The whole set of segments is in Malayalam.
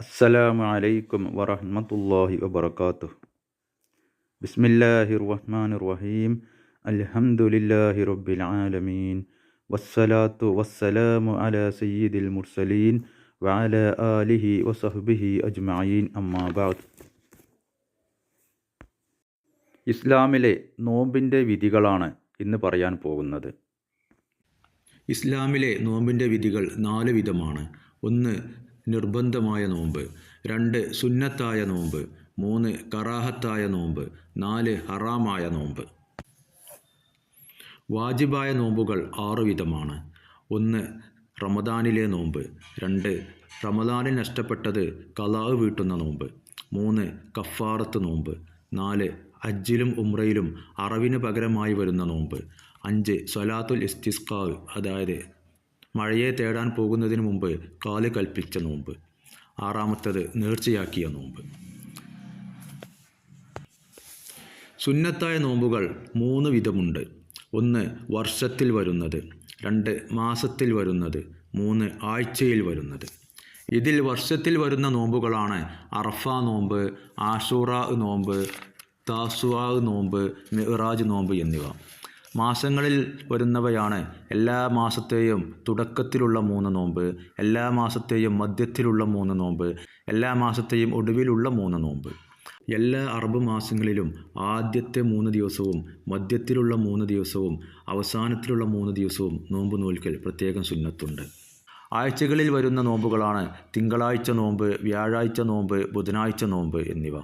അസ്സലാമു അലൈക്കും വറഹ്മത്തുള്ളാഹി വബർക്കാത്തു ബിസ്മില്ലാഹിർ റഹ്മാനിർ റഹീം അൽഹംദുലില്ലാഹി റബ്ബിൽ ആലമീൻ വസ്സലാത്തു വസ്സലാമു അലാ സയ്യിദിൽ മുർസലീൻ വഅല ആലിഹി വസഹ്ബിഹി അജ്മഈൻ. അമ്മാ ബഅദ്. ഇസ്ലാമിലെ നോമ്പിന്റെ വിധികളാണ് ഇന്ന് പറയാൻ പോകുന്നത്. ഇസ്ലാമിലെ നോമ്പിന്റെ വിധികൾ നാല് വിധമാണ്. ഒന്ന് നിർബന്ധമായ നോമ്പ്. രണ്ട് സുന്നത്തായ നോമ്പ്. മൂന്ന് കറാഹത്തായ നോമ്പ്. നാല് ഹറാമായ നോമ്പ്. വാജിബായ നോമ്പുകൾ ആറു വിധമാണ്. ഒന്ന് റമദാനിലെ നോമ്പ്. രണ്ട് റമദാനിൽ നഷ്ടപ്പെട്ടത് കലാവ് വീട്ടുന്ന നോമ്പ്. മൂന്ന് കഫാറത്ത് നോമ്പ്. നാല് ഹജ്ജിലും ഉംറയിലും അറവിന് പകരമായി വരുന്ന നോമ്പ്. അഞ്ച് സ്വലാത്തുൽ ഇസ്തിസ്കാവ് അതായത് മഴയെ തേടാൻ പോകുന്നതിന് മുമ്പ് കാൽ കൽപ്പിച്ച നോമ്പ്. ആറാമത്തത് നേർച്ചയാക്കിയ നോമ്പ്. സുന്നത്തായ നോമ്പുകൾ മൂന്ന് വിധമുണ്ട്. ഒന്ന് വർഷത്തിൽ വരുന്നത് രണ്ട് മാസത്തിൽ വരുന്നത് മൂന്ന് ആഴ്ചയിൽ വരുന്നത്. ഇതിൽ വർഷത്തിൽ വരുന്ന നോമ്പുകളാണ് അറഫ നോമ്പ് ആഷൂറ നോമ്പ് താസുവാ നോമ്പ് മിറാജ് നോമ്പ് എന്നിവ. മാസങ്ങളിൽ വരുന്നവയാണ്. എല്ലാ മാസത്തെയും തുടക്കത്തിലുള്ള മൂന്ന് നോമ്പ് എല്ലാ മാസത്തെയും മധ്യത്തിലുള്ള മൂന്ന് നോമ്പ് എല്ലാ മാസത്തെയും ഒടുവിലുള്ള മൂന്ന് നോമ്പ്. എല്ലാ അറബ് മാസങ്ങളിലും ആദ്യത്തെ മൂന്ന് ദിവസവും മധ്യത്തിലുള്ള മൂന്ന് ദിവസവും അവസാനത്തിലുള്ള മൂന്ന് ദിവസവും നോമ്പ് നോൽക്കൽ പ്രത്യേകം സുന്നത്തുണ്ട്. ആഴ്ചകളിൽ വരുന്ന നോമ്പുകളാണ് തിങ്കളാഴ്ച നോമ്പ് വ്യാഴാഴ്ച നോമ്പ് ബുധനാഴ്ച നോമ്പ് എന്നിവ.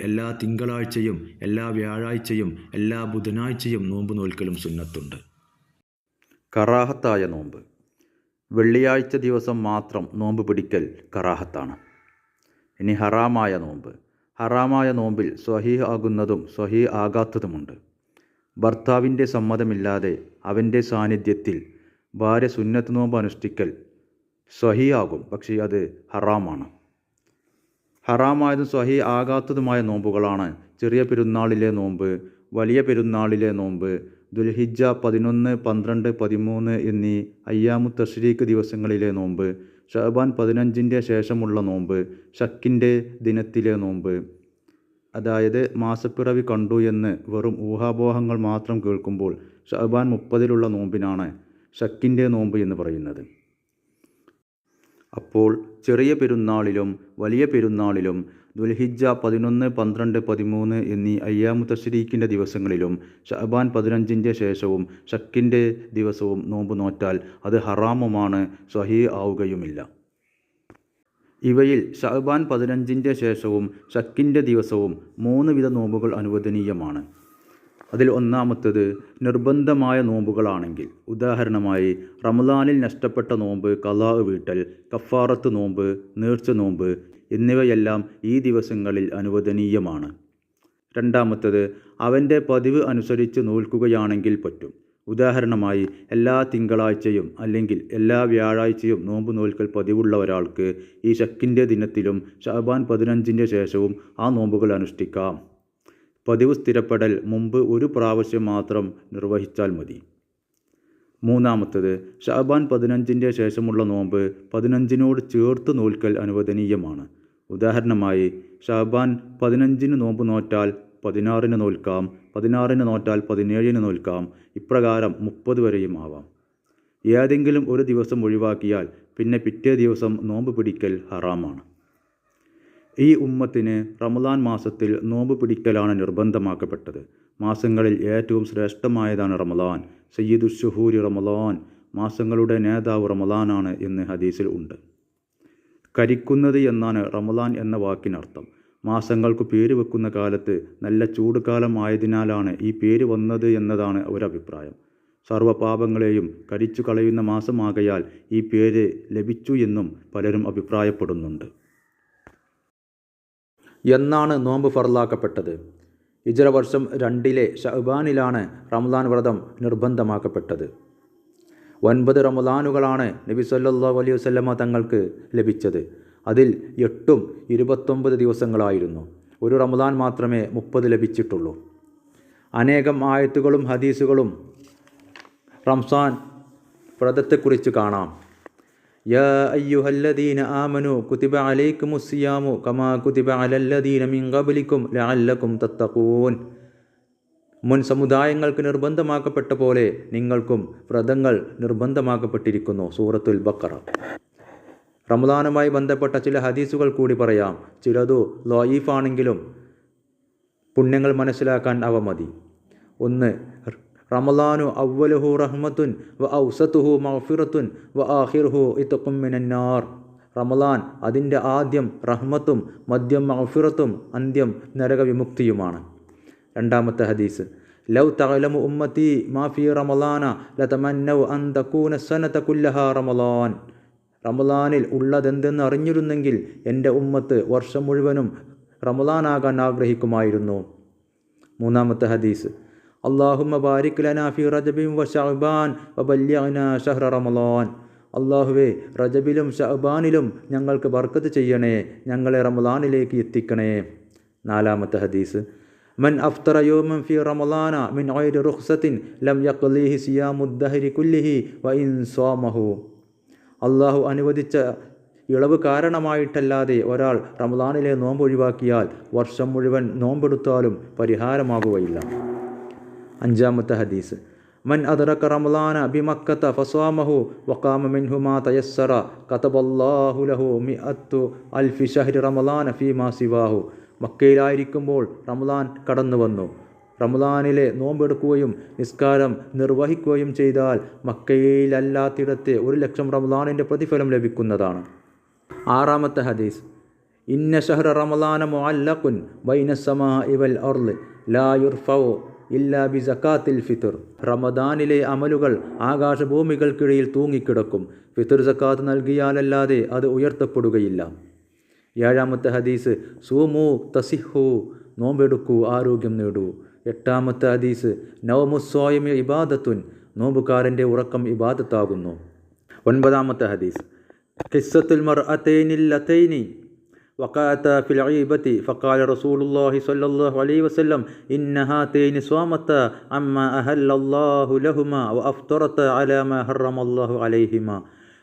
എല്ലാ തിങ്കളാഴ്ചയും എല്ലാ വ്യാഴാഴ്ചയും എല്ലാ ബുധനാഴ്ചയും നോമ്പ് നോൽക്കലും സുന്നത്തുണ്ട്. കറാഹത്തായ നോമ്പ്. വെള്ളിയാഴ്ച ദിവസം മാത്രം നോമ്പ് പിടിക്കൽ കറാഹത്താണ്. ഇനി ഹറാമായ നോമ്പ്. ഹറാമായ നോമ്പിൽ സ്വഹീഹ് ആകുന്നതും സ്വഹീഹ് ആകാത്തതുമുണ്ട്. ഭർത്താവിന്റെ സമ്മതമില്ലാതെ അവന്റെ സാന്നിധ്യത്തിൽ ഭാര്യ സുന്നത്ത് നോമ്പ് അനുഷ്ഠിക്കൽ സ്വഹീയാകും പക്ഷേ അത് ഹറാമാണ്. ഹറാമായതും സ്വഹി ആകാത്തതുമായ നോമ്പുകളാണ്. ചെറിയ പെരുന്നാളിലെ നോമ്പ് വലിയ പെരുന്നാളിലെ നോമ്പ് ദുൽഹിജ പതിനൊന്ന് പന്ത്രണ്ട് പതിമൂന്ന് എന്നീ അയ്യാമു തഷ്രീഖ് ദിവസങ്ങളിലെ നോമ്പ് ഷഹബാൻ പതിനഞ്ചിന്റെ ശേഷമുള്ള നോമ്പ് ഷക്കിന്റെ ദിനത്തിലെ നോമ്പ്. അതായത് മാസപ്പിറവി കണ്ടു എന്ന് വെറും ഊഹാപോഹങ്ങൾ മാത്രം കേൾക്കുമ്പോൾ ഷഹബാൻ മുപ്പതിലുള്ള നോമ്പിനാണ് ഷക്കിന്റെ നോമ്പ് എന്ന് പറയുന്നത്. അപ്പോൾ ചെറിയ പെരുന്നാളിലും വലിയ പെരുന്നാളിലും ദുൽഹിജ പതിനൊന്ന് പന്ത്രണ്ട് പതിമൂന്ന് എന്നീ അയ്യാമു തഷരീഖിന്റെ ദിവസങ്ങളിലും ഷഹബാൻ പതിനഞ്ചിന്റെ ശേഷവും ഷക്കിന്റെ ദിവസവും നോമ്പ് നോറ്റാൽ അത് ഹറാമുമാണ് സ്വഹീ ആവുകയുമില്ല. ഇവയിൽ ഷഹബാൻ പതിനഞ്ചിന്റെ ശേഷവും ഷക്കിന്റെ ദിവസവും മൂന്ന് വിധ നോമ്പുകൾ അനുവദനീയമാണ്. അതിൽ ഒന്നാമത്തത് നിർബന്ധമായ നോമ്പുകളാണെങ്കിൽ. ഉദാഹരണമായി റമദാനിൽ നഷ്ടപ്പെട്ട നോമ്പ് കലാ വീട്ടൽ കഫാറത്ത് നോമ്പ് നേർച്ച നോമ്പ് എന്നിവയെല്ലാം ഈ ദിവസങ്ങളിൽ അനുവദനീയമാണ്. രണ്ടാമത്തത് അവന്റെ പതിവ് അനുസരിച്ച് നോൽക്കുകയാണെങ്കിൽ പറ്റും. ഉദാഹരണമായി എല്ലാ തിങ്കളാഴ്ചയും അല്ലെങ്കിൽ എല്ലാ വ്യാഴാഴ്ചയും നോമ്പ് നോൽക്കൽ പതിവുള്ള ഒരാൾക്ക് ഈ ഷക്കിന്റെ ദിനത്തിലും ഷഹബാൻ പതിനഞ്ചിന്റെ ശേഷവും ആ നോമ്പുകൾ അനുഷ്ഠിക്കാം. പതിവ് സ്ഥിരപ്പെടൽ മുമ്പ് ഒരു പ്രാവശ്യം മാത്രം നിർവഹിച്ചാൽ മതി. മൂന്നാമത്തത് ഷാബാൻ പതിനഞ്ചിന്റെ ശേഷമുള്ള നോമ്പ് പതിനഞ്ചിനോട് ചേർത്ത് നോൽക്കൽ അനുവദനീയമാണ്. ഉദാഹരണമായി ഷാബാൻ പതിനഞ്ചിന് നോമ്പ് നോറ്റാൽ പതിനാറിന് നോൽക്കാം പതിനാറിന് നോറ്റാൽ പതിനേഴിന് നോൽക്കാം ഇപ്രകാരം മുപ്പത് വരെയും ആവാം. ഏതെങ്കിലും ഒരു ദിവസം ഒഴിവാക്കിയാൽ പിന്നെ പിറ്റേ ദിവസം നോമ്പ് പിടിക്കൽ ഹറാമാണ്. ഈ ഉമ്മത്തിന് റമദാൻ മാസത്തിൽ നോമ്പ് പിടിക്കലാണ് നിർബന്ധമാക്കപ്പെട്ടത്. മാസങ്ങളിൽ ഏറ്റവും ശ്രേഷ്ഠമായതാണ് റമദാൻ. സയ്യിദുഷുഹൂരി റമദാൻ മാസങ്ങളുടെ നേതാവ് റമദാനാണ് എന്ന് ഹദീസിൽ ഉണ്ട്. കരിക്കുന്നത് എന്നാണ് റമദാൻ എന്ന വാക്കിനർത്ഥം. മാസങ്ങൾക്ക് പേര് വെക്കുന്ന കാലത്ത് നല്ല ചൂട് കാലമായതിനാലാണ് ഈ പേര് വന്നത് എന്നതാണ് ഒരഭിപ്രായം. സർവപാപങ്ങളെയും കരിച്ചു കളയുന്ന മാസമാകയാൽ ഈ പേര് ലഭിച്ചു എന്നും പലരും അഭിപ്രായപ്പെടുന്നുണ്ട്. എന്നാണ് നോമ്പ് ഫറലാക്കപ്പെട്ടത് ഇജറ വർഷം രണ്ടിലെ ഷഹബാനിലാണ് റമദാൻ വ്രതം നിർബന്ധമാക്കപ്പെട്ടത്. ഒൻപത് റമദാനുകളാണ് നബി സല്ലാ അലൈഹി വസ്ലമ തങ്ങൾക്ക് ലഭിച്ചത്. അതിൽ എട്ടും ഇരുപത്തൊമ്പത് ദിവസങ്ങളായിരുന്നു. ഒരു റമദാൻ മാത്രമേ മുപ്പത് ലഭിച്ചിട്ടുള്ളൂ. അനേകം ആയത്തുകളും ഹദീസുകളും റംസാൻ വ്രതത്തെക്കുറിച്ച് കാണാം. യാ അയ്യുഹല്ലദീന ആമനു കുതിബ അലൈക്കും ഉസ്സിയാമു കമാ കുതിബ അലല്ലദീന മിങ്കബലിക്കും ലാല്ലക്കും തത്തക്കൂൻ മുൻ സമുദായങ്ങൾക്ക് നിർബന്ധമാക്കപ്പെട്ട പോലെ നിങ്ങൾക്കും വ്രതങ്ങൾ നിർബന്ധമാക്കപ്പെട്ടിരിക്കുന്നു സൂറത്തുൽ ബക്കറ റമദാനുമായി ബന്ധപ്പെട്ട ചില ഹദീസുകൾ കൂടി പറയാം. ചിലതു ലൊയീഫാണെങ്കിലും പുണ്യങ്ങൾ മനസ്സിലാക്കാൻ അവ മതി. ഒന്ന് റമലാനു അവലുഹു റഹ്മത്തുൻ വ ഔസത്തുഹു മഫിറത്തുൻ വ ആഹിർഹു ഇത്തക്കും റമലാൻ അതിന്റെ ആദ്യം റഹ്മത്തും മദ്യം മഗ്ഫിറത്തും അന്ത്യം നരകവിമുക്തിയുമാണ്. രണ്ടാമത്തെ ഹദീസ്. ലൗ തഅലമു ഉമ്മത്തി മാഫി റമലാന ലതമന്നൗ അൻ തകൂന സനത കുല്ലഹ റമലാൻ റമലാനിൽ ഉള്ളതെന്തെന്ന് അറിഞ്ഞിരുന്നെങ്കിൽ എന്റെ ഉമ്മത്ത് വർഷം മുഴുവനും റമലാനാകാൻ ആഗ്രഹിക്കുമായിരുന്നു. മൂന്നാമത്തെ ഹദീസ്. അള്ളാഹുമ്മ ബാരിക് ലനാ ഫി റജബിൻ വ ഷഅബാൻ വ ബല്യഅന ഷഹ്റ റമലാൻ അള്ളാഹുവേ റജബിലും ഷഅബാനിലും ഞങ്ങൾക്ക് ബർക്കത്ത് ചെയ്യണേ ഞങ്ങളെ റമലാനിലേക്ക് എത്തിക്കണേ. നാലാമത്തെ ഹദീസ്. മൻ അഫ്തറ യോമൻ ഫി റമലാന മിൻ ഐരി റുഖ്സത്തിൻ ലം യഖ്ലിഹി സിയാമുദ്ദഹരി കുല്ലിഹി വ ഇൻ സ്വാമഹു അള്ളാഹു അനുവദിച്ച ഇളവ് കാരണമായിട്ടല്ലാതെ ഒരാൾ റമദാനിലെ നോമ്പ് ഒഴിവാക്കിയാൽ വർഷം മുഴുവൻ നോമ്പെടുത്താലും പരിഹാരമാകുകയില്ല. അഞ്ചാമത്തെ ഹദീസ്. മൻ അദറക്ക റമലാന ബിമക്കത്ത ഫസ്വാമഹു വഖാമ മിൻഹുമാ തയസ്സറ കതബല്ലാഹു ലഹു മിഅത്തു അൽഫി ഷഹ്രി റമലാന ഫീമാ സിവാഹു. മക്കയിലായിരിക്കുമ്പോൾ റമലാൻ കടന്നു വന്നു റമദാനിലെ നോമ്പെടുക്കുകയും നിസ്കാരം നിർവഹിക്കുകയും ചെയ്താൽ മക്കയിലല്ലാത്തിടത്ത് ഒരു ലക്ഷം റമദാനിന്റെ പ്രതിഫലം ലഭിക്കുന്നതാണ്. ആറാമത്തെ ഹദീസ്. ഇന്ന ഷഹ്റ റമദാന മുഅല്ലഖുൻ ബൈന സമാ ഇവൽ അർൾ ലാ യുർഫൗ ഇല്ലാ ബി സക്കാത്തിൽ ഫിത്തുർ റമദാനിലെ അമലുകൾ ആകാശഭൂമികൾക്കിടയിൽ തൂങ്ങിക്കിടക്കും. ഫിത്തുർ സക്കാത്ത് നൽകിയാലല്ലാതെ അത് ഉയർത്തപ്പെടുകയില്ല. ഏഴാമത്തെ ഹദീസ് സൂമു തസിഹു നോമ്പെടുക്കൂ ആരോഗ്യം നേടൂ. എട്ടാമത്തെ ഹദീസ് നവമുസ്വായമി ഇബാദത്തുൻ നോമ്പുകാരന്റെ ഉറക്കം ഇബാദത്താകുന്നു. ഒൻപതാമത്തെ ഹദീസ് കിസ്സത്തുൽ മർ അത്തൈനില്ലത്തൈനി وقعتا في العيبة فقال رسول الله صلى الله عليه وسلم إن هاتين صامتا عما أهل الله لهما وأفطرتا على ما حرم الله عليهما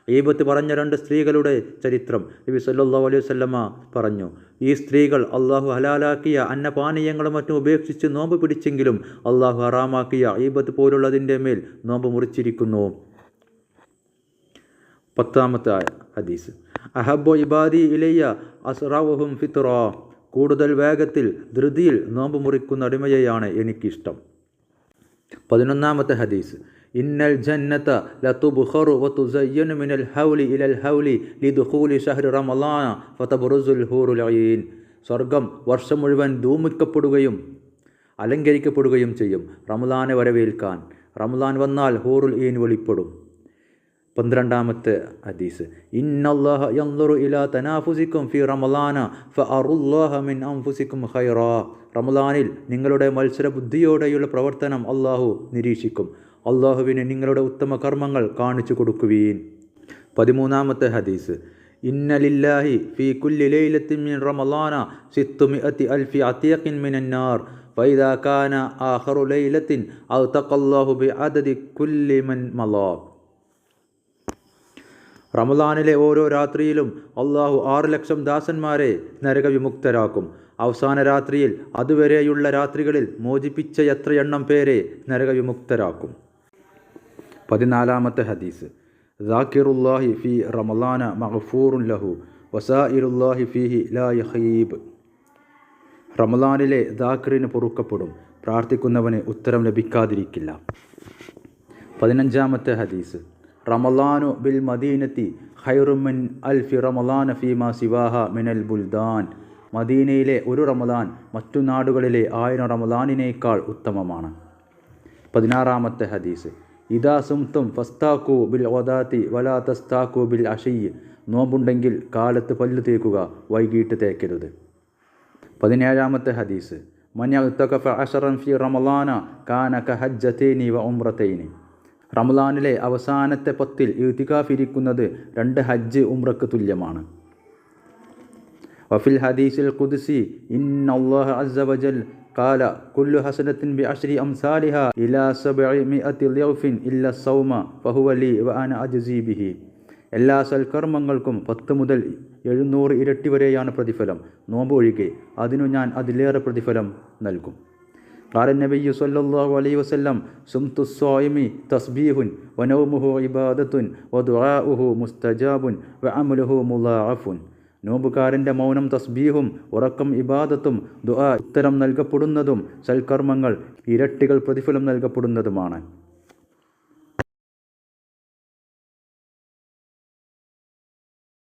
ഈബത്ത് പറഞ്ഞ രണ്ട് സ്ത്രീകളുടെ ചരിത്രം നബി സല്ലല്ലാഹു അലൈഹി വസല്ലമ പറഞ്ഞു ഈ സ്ത്രീകൾ അള്ളാഹു ഹലാലാക്കിയ അന്നപാനീയങ്ങളും മറ്റും ഉപേക്ഷിച്ച് നോമ്പ് പിടിച്ചെങ്കിലും അള്ളാഹു ഹറാമാക്കിയ ഈബത്ത് പോലുള്ളതിൻ്റെ മേൽ നോമ്പ് മുറിച്ചിരിക്കുന്നു പത്താമത്തെ ഹദീസ് അഹബോ ഇബാദി ഇലയ്യ അസ്റാവുഹും ഫിത്ര കൂടുതൽ വേഗത്തിൽ ധൃതിയിൽ നോമ്പ് മുറിക്കുന്ന അടിമയെയാണ് എനിക്കിഷ്ടം. പതിനൊന്നാമത്തെ ഹദീസ്. ഇന്നൽ ജന്നത ലതുബ്ഖറു വതുസയ്യനു മിനൽ ഹൗലി ഇലൽ ഹൗലി ലിദുഖൂലി ഷഹ്രി റമളാന ഫതബറുസുൽ ഹൂറുൽ ഐൻ സ്വർഗം വർഷം മുഴുവൻ ധൂമിക്കപ്പെടുകയും അലങ്കരിക്കപ്പെടുകയും ചെയ്യും റമളാനെ വരവേൽക്കാൻ. റമളാൻ വന്നാൽ ഹൂറുൽ ഈൻ വെളിപ്പെടും. പന്ത്രണ്ടാമത്തെ ഹദീസ്. ഇന്നല്ലാഹ യൻദുറു ഇലാ തനാഫുസിക്കും ഫി റമളാന ഫഅറുല്ലാഹ മിൻ അൻഫുസിക്കും ഖൈറ. റമളാനിൽ നിങ്ങളുടെ മത്സരബുദ്ധിയോടെയുള്ള പ്രവർത്തനം അള്ളാഹു നിരീക്ഷിക്കും. അള്ളാഹുവിന് നിങ്ങളുടെ ഉത്തമ കർമ്മങ്ങൾ കാണിച്ചു കൊടുക്കുവീൻ. പതിമൂന്നാമത്തെ ഹദീസ്. ഇന്നലില്ലാഹി ഫി കുല്ലി ലൈലത്തിൻ മിൻ റമളാന സിത്തുമിഅത്തി അൽഫി അത്തിയഖിൻ മിനൻ നാർ. ഫൈദാ കാന ആഖറു ലൈലത്തിൻ ഔതഖല്ലാഹു ബിഅദദി കുല്ലി മൻ മലാ റമദാനിലെ ഓരോ രാത്രിയിലും അള്ളാഹു ആറ് ലക്ഷം ദാസന്മാരെ നരകവിമുക്തരാക്കും. അവസാന രാത്രിയിൽ അതുവരെയുള്ള രാത്രികളിൽ മോചിപ്പിച്ച എത്ര എണ്ണം പേരെ നരകവിമുക്തരാക്കും. പതിനാലാമത്തെ ഹദീസ്. ദാക്കിറുല്ലാഹി ഫി റമലാന മഹഫൂറുൻ ലഹു വസാഇറുല്ലാഹി ഫിഹി ലാ യഹീബ് റമലാനിലെ ദാക്കിറിന് പൊറുക്കപ്പെടും. പ്രാർത്ഥിക്കുന്നവന് ഉത്തരം ലഭിക്കാതിരിക്കില്ല. പതിനഞ്ചാമത്തെ ഹദീസ്. റമലാനു ബിൽ മദീനത്തി ഹൈറുമിൻ അൽ ഫി റമലാന ഫീമ സിവാഹ മിനൽ ബുൽദാൻ. മദീനയിലെ ഒരു റമദാൻ മറ്റു നാടുകളിലെ ആയിരം റമദാനിനേക്കാൾ ഉത്തമമാണ്. പതിനാറാമത്തെ ഹദീസ്. ഇദാ സുംതും ഫസ്താക്കു ബിൽ ഒദാത്തി വലാ തസ്താക്കു ബിൽ അഷയ്യ് നോമ്പുണ്ടെങ്കിൽ കാലത്ത് പല്ലു തേക്കുക വൈകിട്ട് തേക്കരുത്. പതിനേഴാമത്തെ ഹദീസ്. മഞ്ഞ അഷറൻ ഫി റമലാന കാന കഹജ്ജത്തേനി വ ഉംറതൈനി. റമലാനിലെ അവസാനത്തെ പത്തിൽ ഇത്തികാഫ് ഇരിക്കുന്നത് രണ്ട് ഹജ്ജ് ഉംറക്ക് തുല്യമാണ് വഫിൽ ഹദീസിൽ ഖുദ്സി ഇന്നല്ലാഹ അസ്സ വജൽ قال كل حسنة بعشر أمثالها إلى سبعمائة ضعف إلا الصوم فهو لي وأنا أجزي به എല്ലാ സൽക്കർമ്മങ്ങൾക്കും പത്ത് മുതൽ എഴുന്നൂറ് ഇരട്ടി വരെയാണ് പ്രതിഫലം നോമ്പ് ഒഴികെ അതിനു ഞാൻ അതിലേറെ പ്രതിഫലം നൽകും قال النبي صلى الله عليه وسلم سمت الصائم تسبيح ونومه عبادة ودعاؤه مستجاب وعمله مضاعف നോമ്പുകാരൻ്റെ മൗനം തസ്ബീഹും ഉറക്കം ഇബാദത്തും ദുആ ഉത്തരം നൽകപ്പെടുന്നതും സൽക്കർമ്മങ്ങൾ ഇരട്ടികൾ പ്രതിഫലം നൽകപ്പെടുന്നതുമാണ്